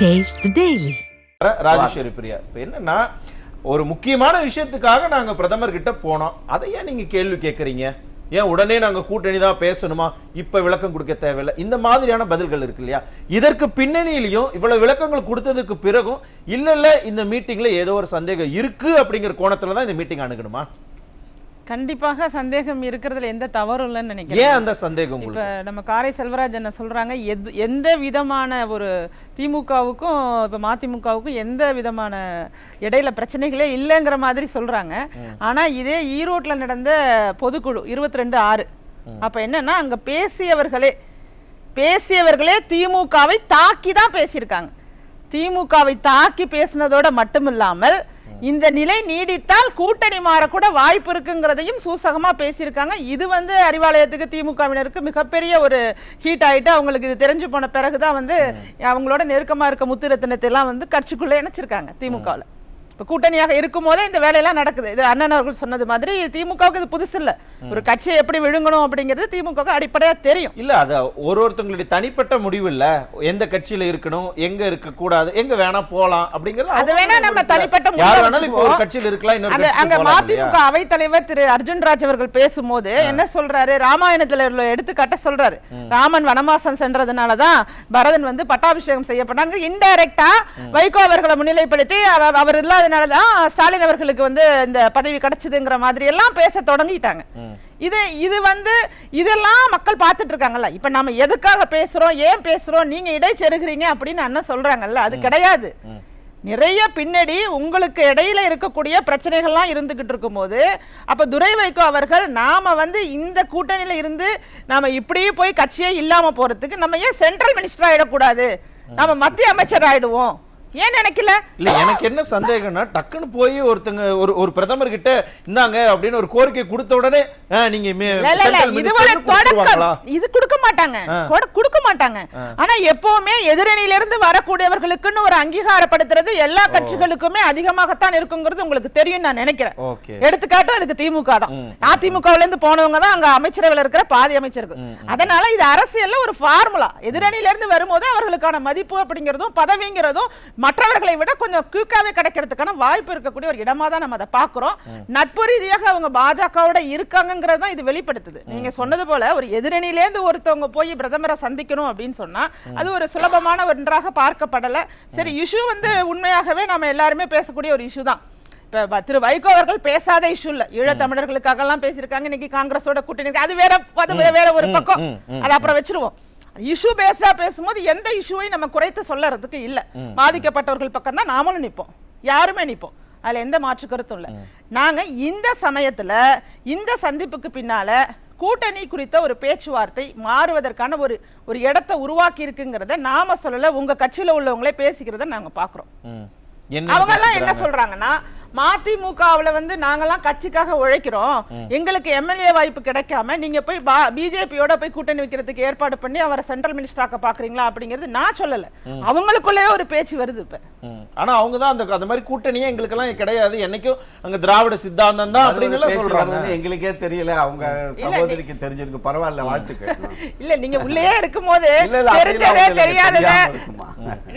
Taste daily Rajeswari Priya இப்போ என்னன்னா ஒரு முக்கியமான விஷயத்துக்காக நாங்கள் பிரதமர் கிட்ட போனோம். அதை ஏன் நீங்க கேள்வி கேட்குறீங்க ஏன் உடனே நாங்கள் கூட்டணி தான் பேசணுமா? இப்போ விளக்கம் கொடுக்க தேவையில்லை. இந்த மாதிரியான பதில்கள் இருக்கு இல்லையா? இதற்கு பின்னணியிலையும் இவ்வளவு விளக்கங்கள் கொடுத்ததுக்கு பிறகும் இல்லை இல்லை இந்த மீட்டிங்கில் ஏதோ ஒரு சந்தேகம் இருக்கு அப்படிங்கிற கோணத்துல தான் இந்த மீட்டிங் அணுகணுமா? கண்டிப்பாக சந்தேகம் இருக்கிறதுல எந்த தவறும் இல்லைன்னு நினைக்கிறேன். ஏன் அந்த சந்தேகம் இப்ப நம்ம காரை செல்வராஜ் என்ன சொல்றாங்க எது எந்த விதமான ஒரு திமுகவுக்கும் இப்ப மதிமுகவுக்கும் எந்த விதமான இடையில பிரச்சனைகளே இல்லைங்கிற மாதிரி சொல்றாங்க. ஆனா இதே ஈரோட்ல நடந்த பொதுக்குழு இருபத்தி ரெண்டு ஆறு அப்ப என்னன்னா அங்க பேசியவர்களே பேசியவர்களே திமுகவை தாக்கி தான் பேசியிருக்காங்க. திமுகவை தாக்கி பேசினதோட மட்டுமில்லாமல் இந்த நிலை நீடித்தால் கூட்டணி மாறக்கூட வாய்ப்பு இருக்குங்கிறதையும் சூசகமா பேசியிருக்காங்க. இது வந்து அறிவாலயத்துக்கு திமுகவினருக்கு மிகப்பெரிய ஒரு ஹீட் ஆயிட்டு அவங்களுக்கு இது தெரிஞ்சு போன பிறகுதான் வந்து அவங்களோட நெருக்கமா இருக்க முத்துரத்தினத்தை எல்லாம் வந்து கட்சிக்குள்ள இணைச்சிருக்காங்க திமுகவில். இப்ப கூட்டணியாக இருக்கும் போதே இந்த வேலையெல்லாம் நடக்குது. இது அண்ணன் அவர்கள் சொன்னது மாதிரி திமுகவுக்கு இது புதுசு இல்ல. ஒரு கட்சியை எப்படி விழுங்கணும் அப்படிங்கிறது திமுகவுக்கு அடிப்படையா தெரியும். இல்ல அது ஒரு ஒருத்தங்களுடைய தனிப்பட்ட முடிவு இல்ல. எந்த கட்சியில இருக்கணும் எங்க இருக்க கூடாது எங்க வேணா போலாம் அப்படிங்கறது அது வேணா நம்ம. தனிப்பட்ட முடிவா ஒரு. கட்சியில இருக்கலாம் இன்னொரு அந்த அங்க? மதிமுக அவைத்தலைவர் திரு அர்ஜுன்ராஜ் அவர்கள் பேசும்போது என்ன சொல்றாரு? ராமாயணத்துல உள்ள எடுத்துக்காட்ட சொல்றாரு. ராமன் வனவாசம் சென்றதுனாலதான் பரதன் வந்து பட்டாபிஷேகம் செய்யப்பட்டாங்க. இன்டைரக்டா வைகோ அவர்களை முன்னிலைப்படுத்தி அவ- அவர் இல்லாதனாலதான் ஸ்டாலின் அவர்களுக்கு வந்து இந்த பதவி கிடைச்சதுங்கிற மாதிரி எல்லாம் பேச தொடங்கிட்டாங்க. இது இது வந்து இதெல்லாம் மக்கள் பார்த்துட்டு இருக்காங்கல்ல. இப்ப நாம எதுக்காக பேசுறோம் ஏன் பேசுறோம் நீங்க இடைச்செருகிறீங்க அப்படின்னு அண்ணன் சொல்றாங்கல்ல அது கிடையாது. நிறைய பின்னாடி உங்களுக்கு இடையில இருக்கக்கூடிய பிரச்சனைகள்லாம் இருந்துகிட்டு இருக்கும்போது அப்ப துரை வைகோ அவர்கள் நாம வந்து இந்த கூட்டணியில இருந்து நாம இப்படியே போய் கட்சியே இல்லாம போறதுக்கு நம்ம ஏன் சென்ட்ரல் மினிஸ்டர் ஆயிடக்கூடாது? நம்ம மத்திய அமைச்சர் ஆயிடுவோம். ஏன் நினைக்கல? இல்ல எனக்கு என்ன சந்தேகம்னா டக்குன்னு போய் ஒருத்தங்க ஒரு ஒரு பிரதமர் கிட்ட இந்தாங்க அப்படின்னு ஒரு கோரிக்கை கொடுத்த உடனே நீங்க இது கொடுக்க மாட்டாங்க. கொட- கொடுக்க மாட்டாங்க. ஆனா எப்பவுமே எதிரணியில இருந்து வரக்கூடியவர்களுக்குன்னு ஒரு அங்கீகாரப்படுத்துறது எல்லா கட்சிகளுக்குமே அதிகமாகத்தான் இருக்குங்கிறது உங்களுக்கு தெரியும் நான் நினைக்கிறேன். ஓகே. எடுத்துக்காட்டும் அதுக்கு திமுக தான். அதிமுகவுல இருந்து போனவங்க தான் அங்க அமைச்சரவையில் இருக்கிற பாதி அமைச்சர்கள். அதனால இது அரசியல்ல ஒரு ஃபார்முலா எதிரணியில இருந்து வரும்போது அவர்களுக்கான மதிப்பு அப்படிங்கிறதும் பதவிங்கிறதும் மற்றவர்களை விட கொஞ்சம் குயிக்காவே கிடைக்கிறதுக்கான வாய்ப்பு இருக்கக்கூடிய ஒரு இடமா தான் நம்ம அதை பாக்குறோம் நட்பு ரீதியாக அவங்க பாஜகவோட இருக்காங்கிறது தான் இது வெளிப்படுத்துது. நீங்க சொன்னது போல ஒரு எதிரணியில இருந்து ஒருத்தவங்க போய் பிரதமரை சந்திக்கணும் அப்படின்னு சொன்னா அது ஒரு சுலபமான ஒன்றாக பார்க்கப்படல. சரி இஷ்யூ வந்து உண்மையாகவே நம்ம எல்லாருமே பேசக்கூடிய ஒரு இஷ்யூ தான். இப்ப திரு வைகோ அவர்கள் பேசாத இஷ்யூ இல்ல. ஈழத்தமிழர்களுக்காக எல்லாம் பேசியிருக்காங்க. இன்னைக்கு காங்கிரஸோட கூட்டணி. அது வேற அது வேற ஒரு பக்கம். அது அப்புறம் வச்சிருவோம். இஷ்யூ பேசா பேசும்போது எந்த இஷ்யூவையும் நம்ம குறைத்து சொல்லறதுக்கு இல்ல. பாதிக்கப்பட்டவர்கள் பக்கம் தான் நாமளும் நிப்போம். யாருமே நிப்போம். அதுல எந்த மாற்று கருத்தும் இல்ல. நாங்க இந்த சமயத்துல இந்த சந்திப்புக்கு பின்னால கூட்டணி குறித்த ஒரு பேச்சுவார்த்தை மாறுவதற்கான ஒரு ஒரு இடத்தை உருவாக்கி இருக்குங்கிறத நாம சொல்லல உங்க கட்சியில உள்ளவங்களே பேசிக்கிறத நாங்க பாக்குறோம். ம். என்ன அவங்க மதிமுகவுல வந்து நாங்கெல்லாம் கட்சிக்காக உழைக்கிறோம். எங்களுக்கு எம்எல்ஏ வாய்ப்பு கிடைக்காம நீங்க போய் பிஜேபியோட போய் கூட்டணி வைக்கிறதுக்கு ஏற்பாடு பண்ணி அவரை சென்ட்ரல் மினிஸ்டராக்க பாக்குறீங்களா அப்படிங்கிறது நான் சொல்லல. அவங்களுக்குள்ளேயே ஒரு பேச்சு வருது இப்ப. ஆனா அவங்க தான் அந்த அந்த மாதிரி கூட்டணியே எங்களுக்கு எல்லாம் கிடையாது. என்னைக்கும் அங்க திராவிட சித்தாந்தம் தான் அப்படின்னு சொல்றாங்க. எங்களுக்கே தெரியல. அவங்க சகோதரிக்கு தெரிஞ்சிருக்கு. பரவாயில்ல வாழ்த்துக்கள். இல்ல நீங்க உள்ளேயே இருக்கும்போது தெரிஞ்சதே தெரியாதத?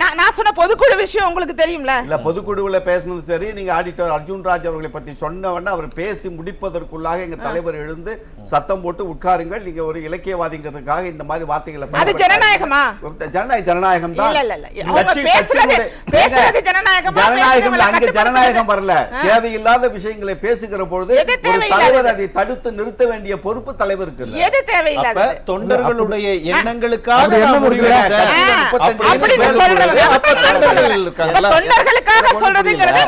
நான் நான் சொன்ன பொதுக்குழு விஷயம் உங்களுக்கு தெரியும்ல? இல்ல பொதுக்குழுவுல பேசுனது சரி நீங்க ஆடிட்டர் அர்ஜுன் ராஜ் அவர்களை பத்தி சொன்ன உடனே அவர் பேசி முடிப்பதற்குள்ளாக எங்க தலைவர் எழுந்து சத்தம் போட்டு உட்காருங்கள். நீங்க ஒரு இலக்கியவாதிங்கிறதுக்காக இந்த மாதிரி வார்த்தைகளை அது. ஜனநாயகமா? ஜனநாயக ஜனநாயகம் தான். ஜனநாயகமா? அங்க ஜனநாயகம் வரல. தேவையில்லாத விஷயங்களை பேசுகிற பொழுது ஒரு? தலைவர் அதை தடுத்து நிறுத்த வேண்டிய பொறுப்பு தலைவருக்கு எது அப்ப தேவையில்லாதது தொண்டர்களுடைய எண்ணங்களுக்காக என்ன முடிவு தொண்டர்களுக்காக சொல்றதுங்கிறது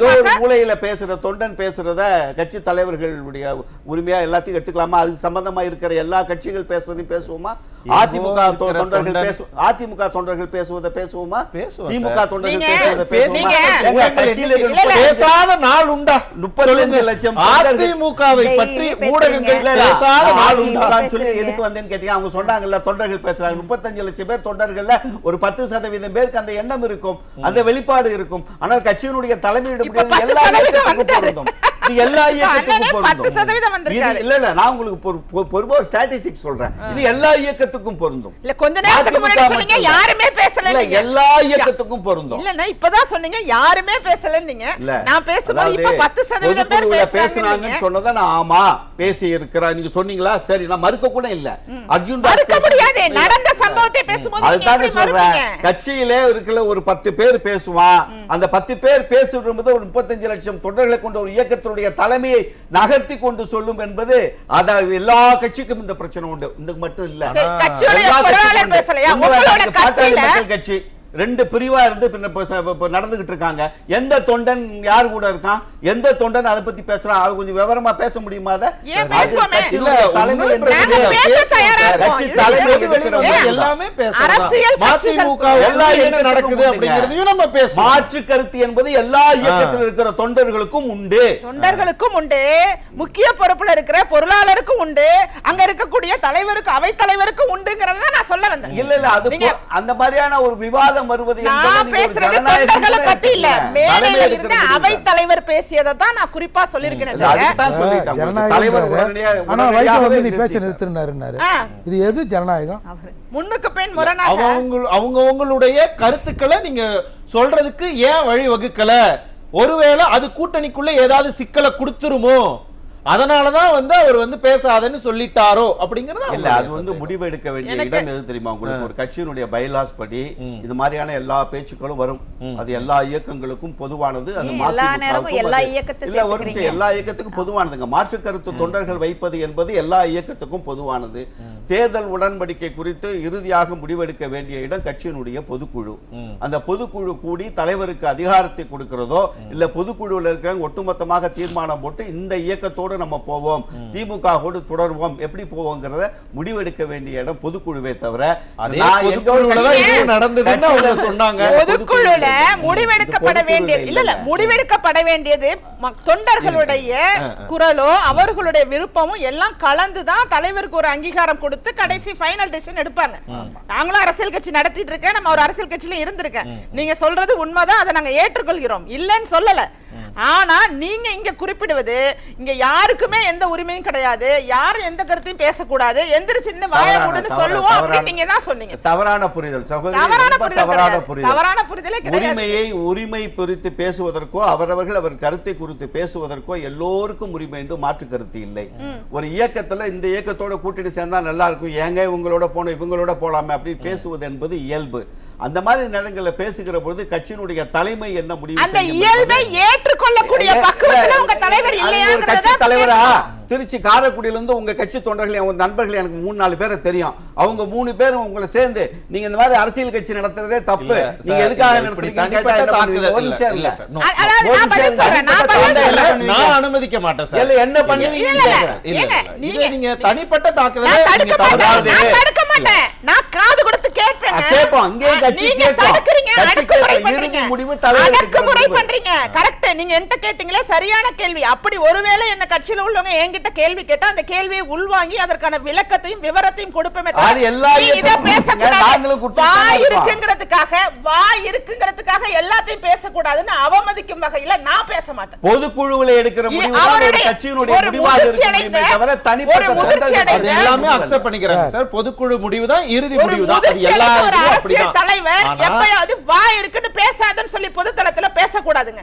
புரியல. மூலையில பேசுற தொண்டன் பேசுறத கட்சி தலைவர்களுடைய உரிமையா எல்லாத்தையும் எடுத்துக்கலாமா அது சம்பந்தமா இருக்கிற எல்லா கட்சிகள் பேசுறதையும் பேசுவோமா அதிமுக தொண்டர்கள். பேசு அதிமுக தொண்டர்கள் பேசுவதை பேசுவோமா திமுக. தொண்டர்கள் பேசுவதை பேசுவோமா. பேசாத நாள் உண்டா முப்பத்தஞ்சு. லட்சம். அதிமுகவை பற்றி. ஊடகங்கள் பேசாத நாள் உண்டா அதிமுகன்னு சொல்லி. எதுக்கு வந்தேன்னு கேட்டீங்க அவங்க சொன்னாங்கல்ல தொண்டர்கள் பேசுறாங்க முப்பத்தஞ்சு லட்சம் பேர் தொண்டர்கள்ல ஒரு பத்து சதவீதம் பேருக்கு அந்த எண்ணம் இருக்கும் அந்த வெளிப்பாடு இருக்கும் ஆனால் கட்சியினுடைய தலைமையிட முடியாது பத்து எல்லா சதவீதம் இயக்கத்துக்கும் வந்துட்டாரு. பொருந்தும் இது எல்லா இயக்கத்துக்கும் பத்து பொருந்தும். சதவீதம் வந்திருக்காரு. இல்ல இல்ல நான் உங்களுக்கு பொறுப்பா ஒரு ஸ்டாட்டிஸ்டிக்ஸ் சொல்றேன். இது எல்லா இயக்கத்துக்கும் பொருந்தும். இல்ல கொஞ்ச நேரத்துக்கு முன்னாடி சொன்னீங்க இல்ல. யாருமே பேசல இல்ல எல்லா இயக்கத்துக்கும் பொருந்தும். இல்லன்னா இப்பதான் சொன்னீங்க யாருமே பேசலன்னீங்க இல்ல நான் பேசும்போது இப்ப பத்து சதவீதம் பேர் பொதுக்குழுல பேசுறாங்கன்னு பேசுனாங்கன்னு சொன்னதை நான் ஆமா பேசி இருக்கிறேன் நீங்க சொன்னீங்களா? சரி நான் மறுக்க கூட இல்ல. அர்ஜுன் ராஜ் மறுக்க முடியாது. நடந்த சம்பவத்தை பேசும்போது நீங்க எப்படி சொல்றேன்? கட்சியிலே இருக்கிற ஒரு பத்து பேர் பேசுவான். அந்த பத்து பேர் பேசுவது ஒரு முப்பத்தஞ்சு லட்சம் தொண்டர்களை கொண்ட ஒரு இயக்கத்தினுடைய தலைமையை நகர்த்தி கொண்டு சொல்லும் என்பது அதான் எல்லா கட்சிக்கும் இந்த பிரச்சனை உண்டு. இந்த மட்டும் இல்ல. கட்சி. ரெண்டு பிரிவா இருந்து நடந்துகிட்டு இருக்காங்க. எந்த தொண்டன் யார் கூட இருக்கான்? எந்த தொண்டன் அதை பத்தி பேசுறான்? அது கொஞ்சம் விவரமா பேச முடியுமா மாற்று கருத்து என்பது எல்லா இயக்கத்தில் இருக்கிற தொண்டர்களுக்கும் உண்டு. தொண்டர்களுக்கும் உண்டு. முக்கிய பொறுப்புல இருக்கிற பொருளாளருக்கும் உண்டு. அங்க இருக்கக்கூடிய தலைவருக்கு அவை தலைவருக்கும் உண்டுங்கறத நான் சொல்ல வந்தேன். இல்ல இல்ல அது அந்த மாதிரியான ஒரு விவாதம் வருவது நான் பேசுறது தொண்டர்களை பத்தி இல்ல. மேடையில இருந்த எடுக்கிறது அவை. தலைவர் பேசியதை தான் நான் குறிப்பா அதுதான் தலைவர். உடனடியா- ஆனா வைகோ வந்து நீ பேச்ச. நிறுத்தினாருன்னாரு. இது எது ஜனநாயகம் முன்னுக்கு பெண் முரணாக அவங்க அவங்கவங்களுடைய கருத்துக்களை நீங்க சொல்றதுக்கு ஏன் வழி வகுக்கல ஒருவேளை அது கூட்டணிக்குள்ள ஏதாவது சிக்கலை கொடுத்துருமோ அதனாலதான் வந்து அவர் வந்து பேசாதன்னு சொல்லிட்டாரோ அப்படிங்கறது இல்ல அது வந்து முடிவு எடுக்க வேண்டிய இடம் எது தெரியுமா உங்களுக்கு? ஒரு கட்சியினுடைய பைலாஸ் படி இது மாதிரியான எல்லா பேச்சுக்களும் வரும். அது எல்லா இயக்கங்களுக்கும் பொதுவானது அது இல்ல. ஒரு நிமிஷம்? எல்லா இயக்கத்துக்கும் பொதுவானதுங்க. மாற்று கருத்து தொண்டர்கள் வைப்பது என்பது எல்லா இயக்கத்துக்கும் பொதுவானது. தேர்தல் உடன்படிக்கை குறித்து இறுதியாக முடிவெடுக்க வேண்டிய இடம் கட்சியினுடைய பொதுக்குழு. அந்த பொதுக்குழு கூடி தலைவருக்கு அதிகாரத்தை கொடுக்கிறதோ இல்ல பொதுக்குழுவில் இருக்கிற ஒட்டுமொத்தமாக தீர்மானம் போட்டு இந்த இயக்கத்தோடு நம்ம போவோம் திமுகவோடு தொடருவோம் எப்படி போவோங்கிறத முடிவெடுக்க வேண்டிய இடம் பொதுக்குழுவே தவிர முடிவெடுக்கப்பட வேண்டியது இல்ல. இல்ல. முடிவெடுக்கப்பட வேண்டியது தொண்டர்களுடைய குரலோ அவர்களுடைய விருப்பமும் எல்லாம் கலந்துதான் தலைவருக்கு ஒரு அங்கீகாரம் கொடுத்து கடைசி ஃபைனல் டிசிஷன் எடுப்பாங்க. நாங்களும் அரசியல் கட்சி நடத்திட்டு இருக்கேன் நம்ம ஒரு அரசியல் கட்சியில இருந்திருக்கேன். நீங்க சொல்றது உண்மைதான் அதை நாங்க ஏற்றுக்கொள்கிறோம். இல்லைன்னு சொல்லல. ஆனா நீங்க இங்க குறிப்பிடுவது இங்க யாருக்குமே எந்த உரிமையும் கிடையாது யாரும் எந்த கருத்தையும் பேசக்கூடாது எந்திரிச்சு வாய மூடுன்னு தவறான- சொல்லுவோம் அப்படின்னு நீங்க தான் சொன்னீங்க. தவறான புரிதல் சகோதரி தவறான புரிதல் தவறான. புரிதல். உரிமையை உரிமை குறித்து பேசுவதற்கோ அவரவர்கள் அவர் கருத்தை குறித்து பேசுவதற்கோ எல்லோருக்கும் உரிமை என்று மாற்று கருத்து இல்லை. ஒரு இயக்கத்துல இந்த இயக்கத்தோட கூட்டணி சேர்ந்தா நல்லா இருக்கும் ஏங்க இவங்களோட போனோம்? இவங்களோட போலாமே அப்படி பேசுவது என்பது இயல்பு. அந்த மாதிரி நேரங்களில் பேசுகிற பொழுது கட்சியினுடைய தலைமை என்ன முடிவு அந்த இயல்பை ஏற்றுக்கொள்ளக்கூடிய பக்குவத்துல உங்க தலைவர் ஒரு கட்சி இல்லையா தலைவரா? திருச்சி காரைக்குடியில இருந்து உங்க கட்சி தொண்டர்கள் என் நண்பர்கள் எனக்கு மூணு நாலு பேரை தெரியும். அவங்க மூணு பேரும் உங்களை சேர்ந்து நீங்க இந்த மாதிரி அரசியல் கட்சி நடத்துறதே தப்பு. நீங்க எதுக்காக நான் அனுமதிக்க மாட்டேன் சார். இல்ல, என்ன பண்ணுவீங்க. நீங்க- தனிப்பட்ட தாக்குதலை நான் தடுக்க மாட்டேன். காது ஆ, கேட்போம். கட்சி. பண்றீங்க. இறுதி முடிவு தலைவர் எடுக்கிற அடக்குமுறை முடிவு. பண்றீங்க. கரெக்ட் நீங்க என்கிட்ட கேட்டீங்களே? சரியான கேள்வி. அப்படி ஒருவேளை என்ன கட்சியில உள்ளவங்க என்கிட்ட கேள்வி கேட்டா அந்த கேள்வியை உள்வாங்கி அதற்கான விளக்கத்தையும் விவரத்தையும் கொடுப்போமே தவிர, அது எல்லா வாய் இருக்கோம். இருக்குங்கிறதுக்காக வாய் இருக்குங்கிறதுக்காக எல்லாத்தையும் பேசக்கூடாதுன்னு அவமதிக்கும் வகையில நான் பேச மாட்டேன். பொதுக்குழுவில் எடுக்கிற முடிவு ஒரு கட்சியினுடைய முடிவாக முதிர்ச்சி இருக்க முடியுமே அடைந்த- தவிர தனிப்பட்ட எல்லாமே அக்செப்ட் பண்ணிக்கிறாங்க சார். பொதுக்குழு முடிவு தான் இறுதி முடிவு தான். ஒரு அரசியல் தலைவர் எப்பயாவது வாய் இருக்குன்னு பேசாதன்னு சொல்லி பொதுத்தளத்துல பேசக்கூடாதுங்க.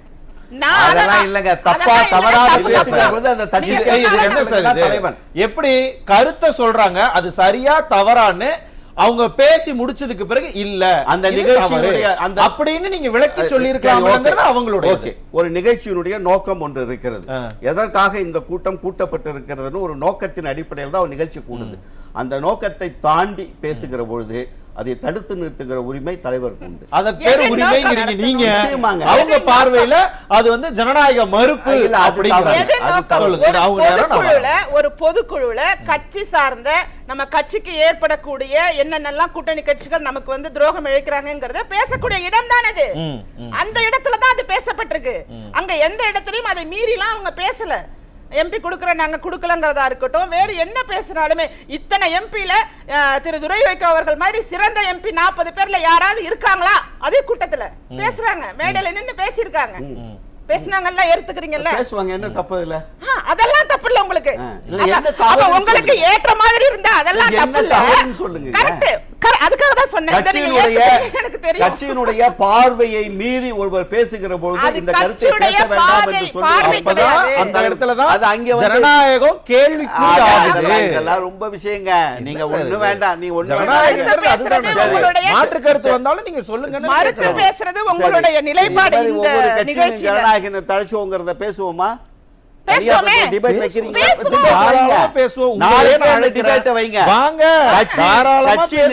எப்படி கருத்தை சொல்றாங்க? அது சரியா தவறான்னு அவங்க பேசி முடிச்சதுக்கு பிறகு இல்ல. அந்த நிகழ்ச்சியினுடைய. அந்த- அப்படின்னு நீங்க விளக்கி சொல்லி. இருக்காங்கிறது அவங்களுடைய ஓகே. ஒரு நிகழ்ச்சியினுடைய நோக்கம் ஒன்று இருக்கிறது. எதற்காக இந்த கூட்டம் கூட்டப்பட்டு இருக்கிறதுன்னு ஒரு நோக்கத்தின் அடிப்படையில் தான் ஒரு நிகழ்ச்சி கூடுது. அந்த நோக்கத்தை தாண்டி பேசுகிற பொழுது அதை தடுத்து நிறுத்துகிற உரிமை தலைவருக்கு உண்டு. அதற்கு பேரு உரிமைங்கிறீங்க நீங்க. அவங்க பார்வையில அது வந்து ஜனநாயக மறுப்பு அது அது. ஒரு பொதுக்குழுல ஒரு பொதுக்குழுல கட்சி சார்ந்த நம்ம கட்சிக்கு ஏற்படக்கூடிய என்னென்னலாம் கூட்டணி கட்சிகள் நமக்கு வந்து துரோகம் இழைக்கிறாங்கிறத பேசக்கூடிய இடம் தான் ம். அந்த இடத்துல தான் அது பேசப்பட்டிருக்கு. அங்க எந்த இடத்துலயும் அதை மீறிலாம் அவங்க பேசல. எம்பி கொடுக்குற நாங்க கொடுக்கலங்கிறதா இருக்கட்டும் வேறு என்ன பேசினாலுமே இத்தனை எம்பில திரு துரை வைகோ அவர்கள் மாதிரி சிறந்த எம்பி நாற்பது பேர்ல யாராவது இருக்காங்களா? அதே கூட்டத்துல. பேசுறாங்க. மேடையில நின்னு பேசியிருக்காங்க. பேசுனாங்கல்ல ஏத்துக்கிறீங்கல்ல? பேசுவாங்க. என்ன தப்பு இல்ல அதெல்லாம் தப்பு இல்ல உங்களுக்கு. உங்களுக்கு. ஏற்ற மாதிரி இருந்தா அதெல்லாம் தப்பு இல்ல. சொல்லுங்க. அதுக்காக தான் சொன்னேன். கட்சியினுடைய ஏத்துக்கிறீங்க, எனக்கு தெரியும். கட்சியினுடைய பார்வையை மீறி ஒருவர் பேசுகிற பொழுது இந்த கருத்தை பேச வேண்டாம் என்று சொல்லி. அந்த இடத்துல தான் அது அங்க வந்து- ஜனநாயகம் ஆகுது. இதெல்லாம் ரொம்ப விஷயங்க. நீங்க ஒண்ணு? வேண்டாம். நீங்க ஒண்ணு மாற்று கருத்து வந்தாலும் நீங்க சொல்லுங்க மறுத்து பேசுறது உங்களுடைய நிலைப்பாடு இந்த ஒவ்வொரு நிகழ்ச்சியில. ஜனநாயகம் தழைச்சோங்கிறத பேசுவோமா?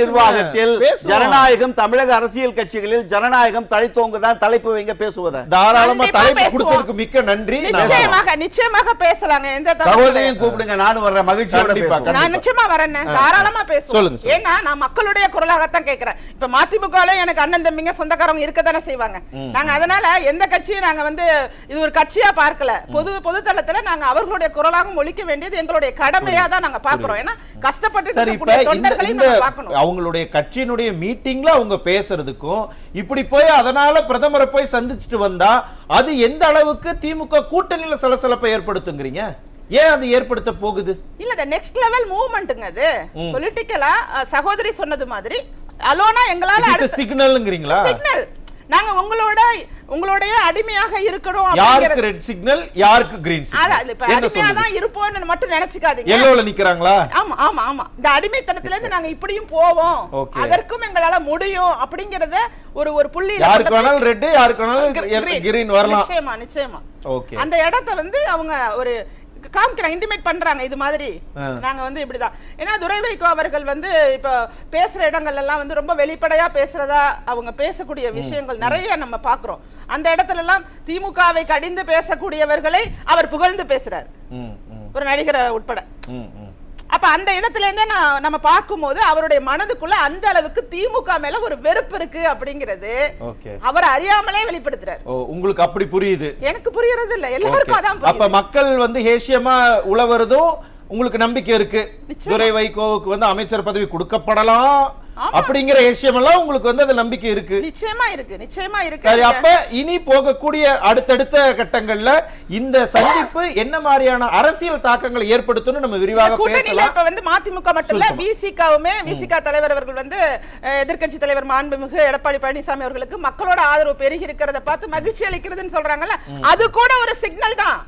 நிர்வாகத்தில். ஜனநாயகம் தமிழக அரசியல் கட்சிகளில் ஜனநாயகம் தழைத்தோங்க தான் தலைப்பு வைங்க பேசுவத. தாராளமா தலைப்பு. கொடுத்ததுக்கு மிக்க நன்றி. நான் நிச்சயமாக நிச்சயமாக பேசலாங்க. எந்த சகோதரியும். கூப்பிடுங்க நானும் வர்றேன். மகிழ்ச்சியோட. நான் நிச்சயமா வரேன் தாராளமா பேசுவோம். ஏன்னா நான் மக்களுடைய குரலாகத்தான் கேக்குறேன் இப்ப மதிமுக எனக்கு அண்ணன் தம்பிங்க சொந்தக்காரங்க இருக்கத்தானே செய்வாங்க. நாங்க அதனால எந்த கட்சியும் நாங்க வந்து இது ஒரு கட்சியா பார்க்கல. பொது பொதுத்தளத்துல நாங்க அவர்களுடைய குரலாகவும் ஒழிக்க வேண்டியது எங்களுடைய கடமையா தான் நாங்க பாக்குறோம் ஏன்னா கஷ்டப்பட்டு இந்த இந்த அவங்களுடைய கட்சியினுடைய மீட்டிங்ல அவங்க பேசுறதுக்கும் இப்படி போய் அதனால பிரதமரை போய் சந்திச்சுட்டு வந்தா அது எந்த அளவுக்கு திமுக கூட்டணியில சலசலப்பை ஏற்படுத்துங்கிறீங்க? ஏன் அது ஏற்படுத்த போகுது? இல்ல நெக்ஸ்ட் லெவல் மூவ்மெண்ட்ங்க அது. பொலிட்டிக்கலா சகோதரி சொன்னது மாதிரி அலோனா எங்களால சிக்னல்ங்கிறீங்களா சிக்னல் நாங்க உங்களோட உங்களுடைய அடிமையாக இருக்கணும் யாருக்கு ரெட் சிக்னல் யாருக்கு கிரீன் சிக்னல் அடிமையா தான் இருப்போம்னு மட்டும் நினைச்சுக்காதீங்க. எல்லோல நிக்கிறாங்களா? ஆமா ஆமா ஆமா. இந்த அடிமைத்தனத்துல இருந்து நாங்க இப்படியும் போவோம். அதற்கும் எங்களால முடியும் அப்படிங்கறத ஒரு ஒரு புள்ளி யாருக்கு வேணாலும் ரெட் யாருக்கு வேணாலும் கிரீன் வரலாம். நிச்சயமா நிச்சயமா. ஓகே. அந்த இடத்த வந்து அவங்க ஒரு காமிக்கிறாங்க இன்டிமேட் பண்றாங்க இது மாதிரி. நாங்க வந்து இப்படிதான். ஏன்னா துரை வைகோ அவர்கள் வந்து இப்ப பேசுற இடங்கள் எல்லாம் வந்து ரொம்ப வெளிப்படையா பேசுறதா அவங்க பேசக்கூடிய விஷயங்கள் நிறைய நம்ம பாக்குறோம். அந்த இடத்துல எல்லாம் திமுகவை கடிந்து பேசக்கூடியவர்களை அவர் புகழ்ந்து பேசுறாரு. ஒரு நடிகரை உட்பட. அப்ப அந்த இடத்துல இருந்தே நான் நம்ம பார்க்கும்போது அவருடைய மனதுக்குள்ள அந்த அளவுக்கு திமுக மேல ஒரு வெறுப்பு இருக்கு அப்படிங்கிறது அவர் அறியாமலே வெளிப்படுத்துறாரு. உங்களுக்கு அப்படி புரியுது? எனக்கு புரியறது இல்ல எல்லாருக்கும் அதான் அப்ப. மக்கள் வந்து ஹேசியமா உழவறதும் உங்களுக்கு நம்பிக்கை இருக்கு. துரை வைகோவுக்கு வந்து அமைச்சர் பதவி கொடுக்கப்படலாம். அப்படிங்கிற ஹேசியம் எல்லாம் உங்களுக்கு வந்து அது நம்பிக்கை இருக்கு. நிச்சயமா இருக்கு நிச்சயமா இருக்கு. சரி அப்ப இனி போகக்கூடிய அடுத்தடுத்த கட்டங்கள்ல இந்த சந்திப்பு என்ன மாதிரியான அரசியல் தாக்கங்களை ஏற்படுத்தும்னு நம்ம விரிவாக பேசலாம். இப்ப வந்து மதிமுக மட்டும் இல்ல விசிகாவுமே விசிகா தலைவர் அவர்கள் வந்து எதிர்க்கட்சி தலைவர் மாண்புமிகு எடப்பாடி பழனிசாமி அவர்களுக்கு மக்களோட ஆதரவு பெருகி இருக்கிறத பார்த்து மகிழ்ச்சி அளிக்கிறதுன்னு சொல்றாங்கல்ல அது கூட ஒரு சிக்னல் தான்.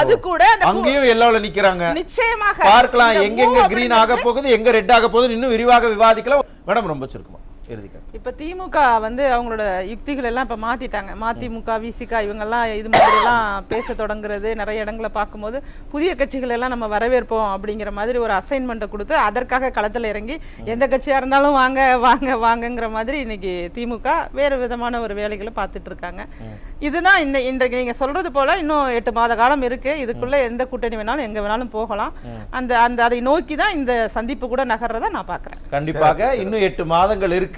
அது கூட அங்கேயும் எல்லோல நிக்கிறாங்க. நிச்சயமாக. பார்க்கலாம் எங்கெங்க கிரீன் ஆக போகுது எங்க ரெட் ஆக போகுது இன்னும் விரிவாக விவாதிக்கலாம். மேடம் ரொம்ப சுருக்கமா இறுதிக்க இப்ப திமுக வந்து அவங்களோட யுக்திகள் எல்லாம் இப்ப மாத்திட்டாங்க. மதிமுக விசிகா இவங்கெல்லாம் இது மாதிரி எல்லாம் பேச தொடங்குறது நிறைய இடங்களை பார்க்கும்போது புதிய கட்சிகள் எல்லாம் நம்ம வரவேற்போம் அப்படிங்கிற மாதிரி ஒரு அசைன்மெண்ட்டை கொடுத்து அதற்காக களத்துல இறங்கி எந்த கட்சியா இருந்தாலும் வாங்க வாங்க வாங்கங்கிற மாதிரி இன்னைக்கு திமுக வேறு விதமான ஒரு வேலைகளை பார்த்துட்டு இருக்காங்க. இதுதான் இந்த இன்றைக்கு நீங்க சொல்றது போல இன்னும் எட்டு மாத காலம் இருக்கு. இதுக்குள்ள எந்த கூட்டணி வேணாலும் எங்க வேணாலும் போகலாம். அந்த அந்த அதை நோக்கி தான் இந்த சந்திப்பு கூட நகர்றதை நான் பார்க்கறேன். கண்டிப்பாக இன்னும் எட்டு மாதங்கள் இருக்கு.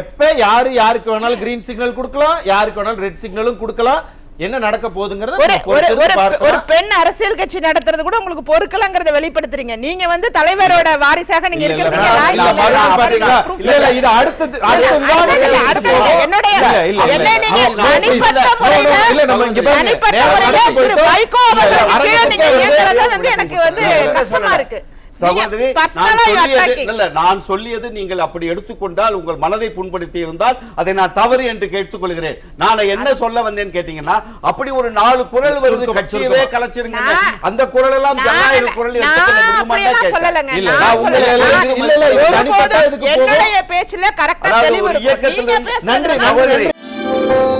எப்ப யாரு யாருக்கு வேணாலும் கிரீன் சிக்னல் கொடுக்கலாம் யாருக்கு வேணாலும் ரெட் சிக்னலும் கொடுக்கலாம். என்ன நடக்க போகுதுங்கிறத ஒரு. பெண் அரசியல் கட்சி நடத்துறது கூட உங்களுக்கு பொறுக்கலங்கிறத வெளிப்படுத்துறீங்க. நீங்க வந்து தலைவரோட வாரிசாக நீங்க எனக்கு வந்து கஷ்டமா இருக்கு. சகோதரி நான் சொல்லியது. இல்ல நான் சொல்லியது நீங்கள் அப்படி எடுத்துக்கொண்டால் உங்கள் மனதை புண்படுத்தி இருந்தால் அதை நான் தவறு என்று கேட்டுக்கொள்கிறேன் நான் என்ன சொல்ல வந்தேன் கேட்டீங்கன்னா அப்படி ஒரு நாலு குரல் வருது கட்சியவே. கலைச்சிருங்க அந்த குரல் எல்லாம் ஜனநாயக குரல் நான் எடுத்துக்கொள்ள அப்படியெல்லாம் கேட்டேன். சகோதரி நன்றி.